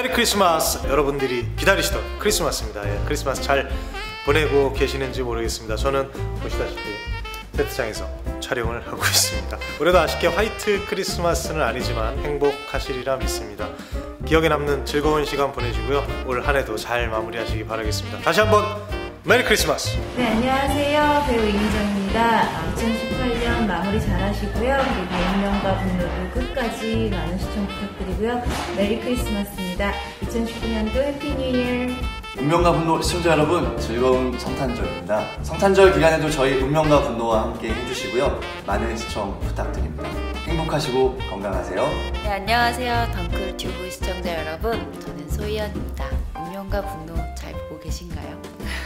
메리 크리스마스. 여러분들이 기다리시던 크리스마스입니다. 예, 크리스마스 잘 보내고 계시는지 모르겠습니다. 저는 보시다시피 세트장에서 촬영을 하고 있습니다. 올해도 아쉽게 화이트 크리스마스는 아니지만 행복하시리라 믿습니다. 기억에 남는 즐거운 시간 보내시고요. 올 한해도 잘 마무리하시기 바라겠습니다. 다시 한번 메리 크리스마스. 네, 안녕하세요. 배우 이미정입니다. 2018년 마무리 잘 하시고요. 그리고 운명과 분노도 끝까지 많은 시청 부탁드리고요. 메리 크리스마스입니다. 2019년도 해피 뉴 이어. 운명과 분노 시청자 여러분 즐거운 성탄절입니다. 성탄절 기간에도 저희 운명과 분노와 함께 해주시고요. 많은 시청 부탁드립니다. 행복하시고 건강하세요. 네, 안녕하세요. 덩클 튜브 시청자 여러분. 저는 소희연입니다. 운명과 분노 잘 보고 계신가요?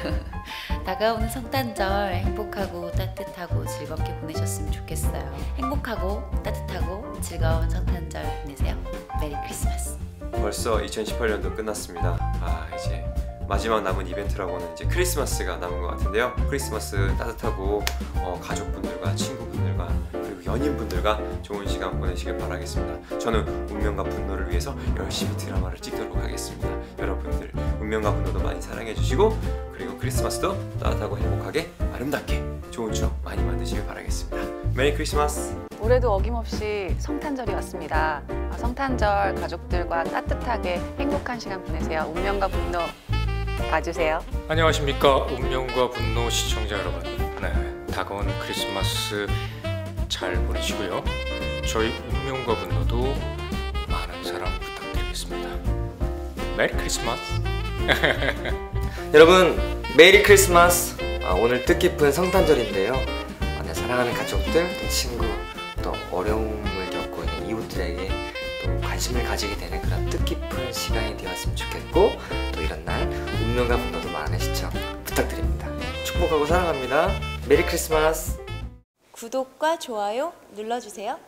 다가오는 성탄절 행복하고 따뜻하고 즐겁게 보내셨으면 좋겠어요. 행복하고 따뜻하고 즐거운 성탄절 보내세요. 메리 크리스마스. 벌써 2018년도 끝났습니다. 아 이제 마지막 남은 이벤트라고는 이제 크리스마스가 남은 것 같은데요. 크리스마스 따뜻하고 어, 가족분들과 친구분들과 그리고 연인분들과 좋은 시간 보내시길 바라겠습니다. 저는 운명과 분노를 위해서 열심히 드라마를 찍도록 하겠습니다. 운명과 분노도 많이 사랑해 주시고 그리고 크리스마스도 따뜻하고 행복하게 아름답게 좋은 추억 많이 만드시길 바라겠습니다. 메리 크리스마스! 올해도 어김없이 성탄절이 왔습니다. 아, 성탄절 가족들과 따뜻하게 행복한 시간 보내세요. 운명과 분노 봐주세요. 안녕하십니까 운명과 분노 시청자 여러분 네 다가오는 크리스마스 잘 보내시고요 저희 운명과 분노도 많은 사랑 부탁드리겠습니다 메리 크리스마스 여러분 메리 크리스마스. 아, 오늘 뜻깊은 성탄절인데요. 아, 내 사랑하는 가족들 또 친구 또 어려움을 겪고 있는 이웃들에게 또 관심을 가지게 되는 그런 뜻깊은 시간이 되었으면 좋겠고 또 이런 날 운명과 분노도 많은 시청 부탁드립니다. 축복하고 사랑합니다. 메리 크리스마스. 구독과 좋아요 눌러주세요.